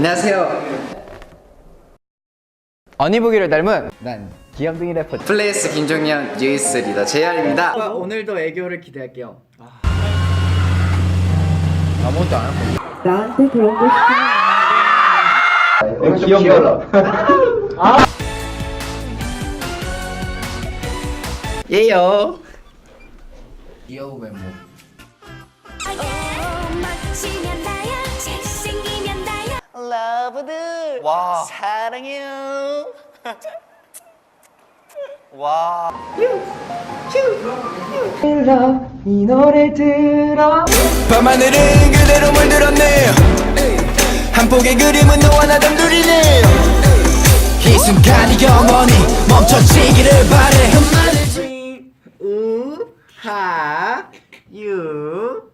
안녕하세요. 어니부기를 닮은 난 귀염둥이 래퍼 플레이스 김종현 뉴이스 리더 JR입니다. 오늘도 애교를 기대할게요 아무것도 안 하고 나한테 그런 거 싫어. 귀여워. 예요. 귀여운 외모 러브들. 와. 사랑해요. 와. 밤하늘은 그대로 물들었네. 한 폭의 그림은 너와 나 담두리네. 이 순간이 영원히 멈춰지기를 바래. 우하 유너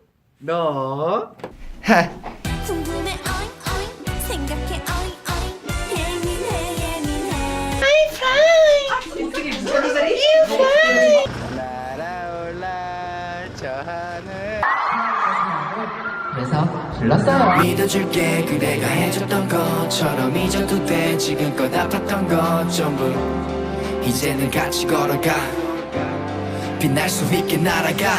믿어줄게 그대가 해줬던 것처럼 잊어도 돼. 지금껏 아팠던 것 전부 이제는 같이 걸어가. 빛날 수 있게 날아가.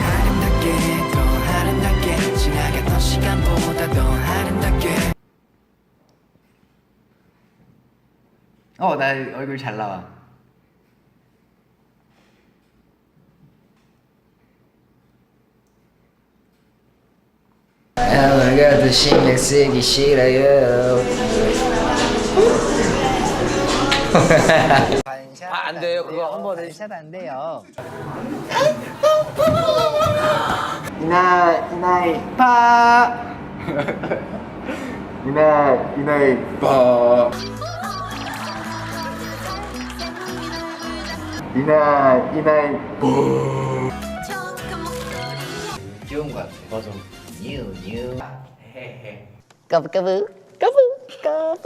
아름답게 더 아름답게. 지나갔던 시간보다 더 아름답게. 어 나 얼굴 잘 나와 아무것도 신경 쓰기 싫어요. 아, 안 돼요 그거. 한 번에 샷안 돼요. 이나이 파. 이나 이나이 파. 이나 이나이 조금 목소리 귀여운 거 같아. 맞아 뉴 뉴 헤헤 까부까부. 까부 까부.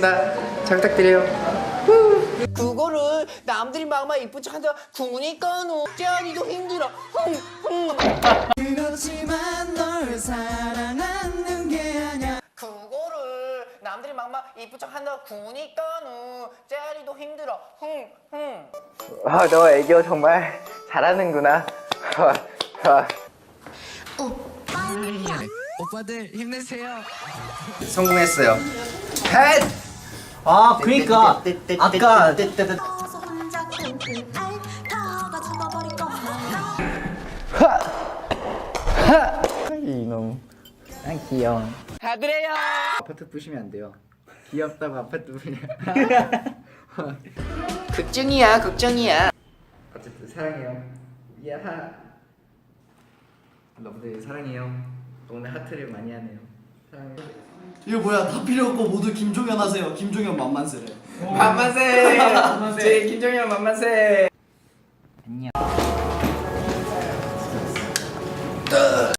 나잘 부탁드려요. 그거를 남들이 막막 이쁜 척 한다. 구니까 너 쩌니도 힘들어. 그렇지만 널 사랑하는 게 아냐 그거를 남들이 막막 이쁜 척 한다. 구니까 너 쩌니도 힘들어. 흥흥. 아너 애교 정말 잘하는구나. 오빠들 힘내세요. 성공했어요. 아 그니까 아까 떠서 혼자 끙끙 앓다가 죽어버릴 것만 이놈. 난 귀여워. 아들애야 아파트 부시면 안 돼요. 귀엽다고 아파트 부시면. 걱정이야 걱정이야. 어쨌든 사랑해요. 야하. 러브들 사랑해요. 오늘 하트를 많이 하네요. 사랑해요. 이거 뭐야? 다 필요 없고 모두 김종현 하세요. 김종현 만만세래 만만세. 제 김종현 만만세